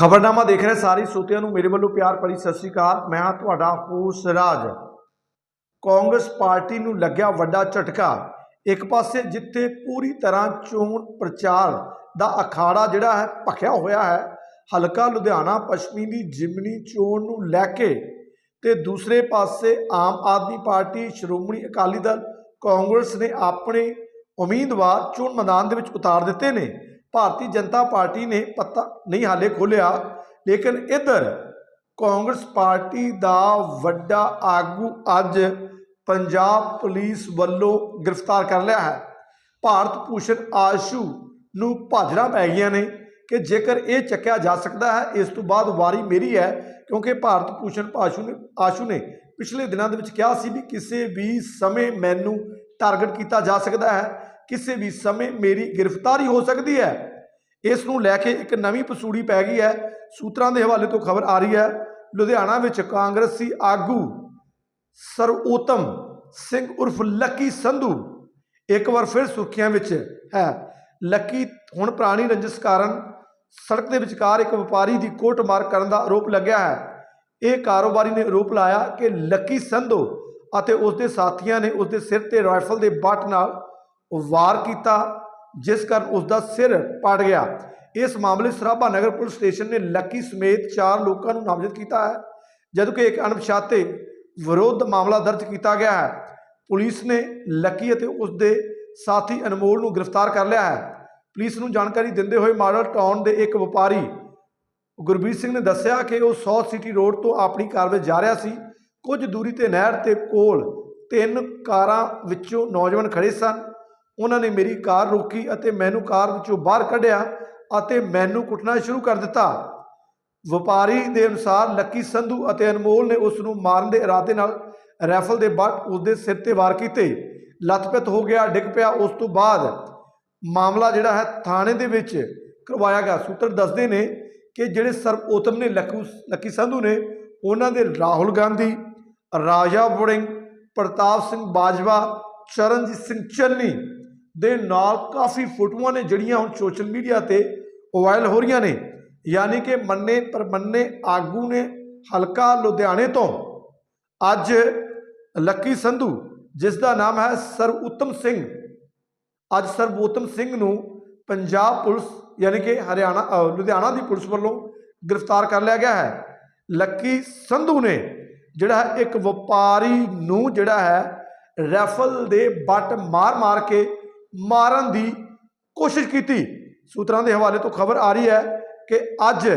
ਖਬਰਨਾਮਾ ਦੇਖ ਰਹੇ ਸਾਰੇ ਸੋਤਿਆਂ ਨੂੰ ਮੇਰੇ ਵੱਲੋਂ ਪਿਆਰ ਭਰੀ ਸਤਿ ਸ੍ਰੀ ਅਕਾਲ। ਮੈਂ ਹਾਂ ਤੁਹਾਡਾ ਹੋਸ ਰਾਜ। ਕਾਂਗਰਸ ਪਾਰਟੀ ਨੂੰ ਲੱਗਿਆ ਵੱਡਾ ਝਟਕਾ। ਇੱਕ ਪਾਸੇ ਜਿੱਥੇ ਪੂਰੀ ਤਰ੍ਹਾਂ ਚੋਣ ਪ੍ਰਚਾਰ ਦਾ ਅਖਾੜਾ ਜਿਹੜਾ ਹੈ, ਭਖਿਆ ਹੋਇਆ ਹੈ, ਹਲਕਾ ਲੁਧਿਆਣਾ ਪੱਛਮੀ ਦੀ ਜਿਮਨੀ ਚੋਣ ਨੂੰ ਲੈ ਕੇ ਤੇ ਦੂਸਰੇ ਪਾਸੇ ਆਮ ਆਦਮੀ ਪਾਰਟੀ ਸ਼੍ਰੋਮਣੀ ਅਕਾਲੀ ਦਲ ਕਾਂਗਰਸ ਨੇ ਆਪਣੇ ਉਮੀਦਵਾਰ ਚੋਣ ਮੈਦਾਨ ਦੇ ਵਿੱਚ ਉਤਾਰ ਦਿੱਤੇ ਨੇ। ਭਾਰਤੀ ਜਨਤਾ ਪਾਰਟੀ ਨੇ ਪਤਾ ਨਹੀਂ ਹਾਲੇ ਖੋਲਿਆ ਲੇਕਿਨ ਇੱਧਰ ਕਾਂਗਰਸ ਪਾਰਟੀ ਦਾ ਵੱਡਾ ਆਗੂ ਅੱਜ ਪੰਜਾਬ ਪੁਲਿਸ ਵੱਲੋਂ ਗ੍ਰਿਫਤਾਰ ਕਰ ਲਿਆ ਹੈ। ਭਾਰਤ ਭੂਸ਼ਣ ਆਸ਼ੂ ਨੂੰ ਭਾਜੜਾ ਪੈ ਗਈਆਂ ਨੇ ਕਿ ਜੇਕਰ ਇਹ ਚੱਕਿਆ ਜਾ ਸਕਦਾ ਹੈ, ਇਸ ਤੋਂ ਬਾਅਦ ਵਾਰੀ ਮੇਰੀ ਹੈ, ਕਿਉਂਕਿ ਭਾਰਤ ਭੂਸ਼ਣ ਆਸ਼ੂ ਨੇ ਆਸ਼ੂ ਨੇ ਪਿਛਲੇ ਦਿਨਾਂ ਦੇ ਵਿੱਚ ਕਿਹਾ ਸੀ ਵੀ ਕਿਸੇ ਵੀ ਸਮੇਂ ਮੈਨੂੰ ਟਾਰਗੇਟ ਕੀਤਾ ਜਾ ਸਕਦਾ ਹੈ। ਕਿਸੇ ਵੀ ਸਮੇਂ ਮੇਰੀ ਗ੍ਰਿਫਤਾਰੀ ਹੋ ਸਕਦੀ ਹੈ। ਇਸ ਨੂੰ ਲੈ ਕੇ ਇੱਕ ਨਵੀਂ ਪਸੂੜੀ ਪੈ ਗਈ ਹੈ। ਸੂਤਰਾਂ ਦੇ ਹਵਾਲੇ ਤੋਂ ਖਬਰ ਆ ਰਹੀ ਹੈ। ਲੁਧਿਆਣਾ ਵਿੱਚ ਕਾਂਗਰਸੀ ਆਗੂ ਸਰਉਤਮ ਸਿੰਘ ਉਰਫ ਲੱਕੀ ਸੰਧੂ ਇੱਕ ਵਾਰ ਫਿਰ ਸੁਰਖੀਆਂ ਵਿੱਚ ਹੈ। ਲੱਕੀ ਹੁਣ ਪੁਰਾਣੀ ਰੰਜਿਸ਼ ਕਾਰਨ ਸੜਕ ਦੇ ਵਿਚਕਾਰ ਇੱਕ ਵਪਾਰੀ ਦੀ ਕੋਟਮਾਰ ਕਰਨ ਦਾ ਆਰੋਪ ਲੱਗਿਆ ਹੈ। ਇਹ ਕਾਰੋਬਾਰੀ ਨੇ ਆਰੋਪ ਲਾਇਆ ਕਿ ਲੱਕੀ ਸੰਧੂ ਅਤੇ ਉਸ ਦੇ ਸਾਥੀਆਂ ਨੇ ਉਸ ਦੇ ਸਿਰ ਤੇ ਰਾਈਫਲ ਦੇ ਬੱਟ ਨਾਲ ਵਾਰ ਕੀਤਾ, ਜਿਸ ਕਾਰਨ ਉਸ ਦਾ ਸਿਰ ਪੜ ਗਿਆ। ਇਸ ਮਾਮਲੇ ਸਰਾਭਾ ਨਗਰ ਪੁਲਿਸ ਸਟੇਸ਼ਨ ਨੇ ਲੱਕੀ ਸਮੇਤ ਚਾਰ ਲੋਕਾਂ ਨੂੰ ਨਾਮਜ਼ਦ ਕੀਤਾ ਹੈ, ਜਦਕਿ ਇੱਕ ਅਣਪਛਾਤੇ ਵਿਰੋਧ ਮਾਮਲਾ ਦਰਜ ਕੀਤਾ ਗਿਆ ਹੈ। ਪੁਲਿਸ ਨੇ ਲੱਕੀ ਅਤੇ ਉਸ ਦੇ ਸਾਥੀ ਅਨਮੋਲ ਨੂੰ ਗ੍ਰਿਫਤਾਰ ਕਰ ਲਿਆ ਹੈ। ਪੁਲਿਸ ਨੂੰ ਜਾਣਕਾਰੀ ਦਿੰਦੇ ਹੋਏ ਮਾਡਲ ਟਾਊਨ ਦੇ ਇੱਕ ਵਪਾਰੀ ਗੁਰਬੀਰ ਸਿੰਘ ਨੇ ਦੱਸਿਆ ਕਿ ਉਹ 100 ਸਿਟੀ ਰੋਡ ਤੋਂ ਆਪਣੀ ਕਾਰ ਵਿੱਚ ਜਾ ਰਿਹਾ ਸੀ। ਕੁਝ ਦੂਰੀ ਤੇ ਨਹਿਰ ਤੇ ਕੋਲ ਤਿੰਨ ਕਾਰਾਂ ਵਿੱਚੋਂ ਨੌਜਵਾਨ ਖੜੇ ਸਨ। ਉਹਨਾਂ ਨੇ ਮੇਰੀ ਕਾਰ ਰੋਕੀ ਅਤੇ ਮੈਨੂੰ ਕਾਰ ਵਿੱਚੋਂ ਬਾਹਰ ਕੱਢਿਆ ਅਤੇ ਮੈਨੂੰ ਕੁੱਟਣਾ ਸ਼ੁਰੂ ਕਰ ਦਿੱਤਾ। ਵਪਾਰੀ ਦੇ ਅਨੁਸਾਰ ਲੱਕੀ ਸੰਧੂ ਅਤੇ ਅਨਮੋਲ ਨੇ ਉਸ ਨੂੰ ਮਾਰਨ ਦੇ ਇਰਾਦੇ ਨਾਲ ਰਾਈਫਲ ਦੇ ਬੱਟ ਉਸ ਦੇ ਸਿਰ ਤੇ ਵਾਰ ਕੀਤੇ। ਲੱਥਪੱਤ ਹੋ ਗਿਆ, ਡਿੱਗ ਪਿਆ। ਉਸ ਤੋਂ ਬਾਅਦ ਮਾਮਲਾ ਜਿਹੜਾ ਹੈ ਥਾਣੇ ਦੇ ਵਿੱਚ ਕਰਵਾਇਆ ਗਿਆ। ਸੂਤਰ ਦੱਸਦੇ ਨੇ ਕਿ ਜਿਹੜੇ ਸਰਬੋਤਮ ਨੇ ਲੱਕੂ ਲੱਕੀ ਸੰਧੂ ਨੇ, ਉਹਨਾਂ ਦੇ ਰਾਹੁਲ ਗਾਂਧੀ, ਰਾਜਾ ਵੜਿੰਗ, ਪ੍ਰਤਾਪ ਸਿੰਘ ਬਾਜਵਾ, ਚਰਨਜੀਤ ਸਿੰਘ ਚੰਨੀ ਦੇ ਨਾਲ ਕਾਫੀ ਫੋਟੋਆਂ ਨੇ ਜਿਹੜੀਆਂ ਹੁਣ ਸੋਸ਼ਲ ਮੀਡੀਆ ਤੇ ਵਾਇਰਲ ਹੋ ਰਹੀਆਂ ਨੇ। ਯਾਨੀ ਕਿ ਮੰਨੇ ਪਰਮੰਨੇ ਆਗੂ ਨੇ ਹਲਕਾ ਲੁਧਿਆਣੇ ਤੋਂ ਅੱਜ ਲੱਕੀ ਸੰਧੂ, ਜਿਸ ਦਾ ਨਾਮ ਹੈ ਸਰਉਤਮ ਸਿੰਘ। ਅੱਜ ਸਰਬੋਤਮ ਸਿੰਘ ਨੂੰ ਪੰਜਾਬ ਪੁਲਿਸ ਯਾਨੀ ਕਿ ਹਰਿਆਣਾ ਲੁਧਿਆਣਾ ਦੀ ਪੁਲਿਸ ਵੱਲੋਂ ਗ੍ਰਿਫਤਾਰ ਕਰ ਲਿਆ ਗਿਆ ਹੈ। ਲੱਕੀ ਸੰਧੂ ਨੇ ਜਿਹੜਾ ਹੈ ਇੱਕ ਵਪਾਰੀ ਨੂੰ ਜਿਹੜਾ ਹੈ ਰੈਫਲ ਦੇ ਬੱਟ ਮਾਰ-ਮਾਰ ਕੇ ਮਾਰਨ ਦੀ ਕੋਸ਼ਿਸ਼ ਕੀਤੀ। ਸੂਤਰਾਂ ਦੇ ਹਵਾਲੇ ਤੋਂ ਖਬਰ ਆ ਰਹੀ ਹੈ ਕਿ ਅੱਜ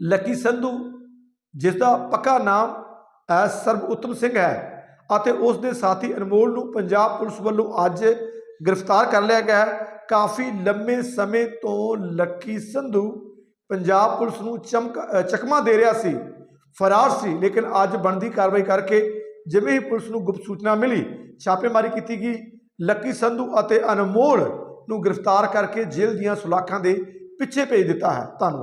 ਲੱਕੀ ਸੰਧੂ, ਜਿਸ ਦਾ ਪੱਕਾ ਨਾਮ ਸਰਬ ਸਰਬਉਤਮ ਸਿੰਘ ਹੈ ਅਤੇ ਉਸ ਦੇ ਸਾਥੀ ਅਨਮੋਲ ਨੂੰ ਪੰਜਾਬ ਪੁਲਿਸ ਵੱਲੋਂ ਅੱਜ ਗ੍ਰਿਫਤਾਰ ਕਰ ਲਿਆ ਗਿਆ ਹੈ, ਕਾਫੀ ਲੰਮੇ ਸਮੇਂ ਤੋਂ ਲੱਕੀ ਸੰਧੂ ਪੰਜਾਬ ਪੁਲਿਸ ਨੂੰ ਚਮਕ ਚਕਮਾ ਦੇ ਰਿਹਾ ਸੀ, ਫਰਾਰ ਸੀ, ਲੇਕਿਨ ਅੱਜ ਬਣਦੀ ਕਾਰਵਾਈ ਕਰਕੇ ਜਿਵੇਂ ਹੀ ਪੁਲਿਸ ਨੂੰ ਗੁਪਤ ਸੂਚਨਾ ਮਿਲੀ, ਛਾਪੇਮਾਰੀ ਕੀਤੀ ਗਈ। ਲੱਕੀ ਸੰਧੂ ਅਤੇ ਅਨਮੋਲ ਨੂੰ ਗ੍ਰਿਫਤਾਰ ਕਰਕੇ ਜੇਲ੍ਹ ਦੀਆਂ ਸੁਲਾਖਾਂ ਦੇ ਪਿੱਛੇ ਭੇਜ ਦਿੱਤਾ ਹੈ। ਧੰਨਵਾਦ।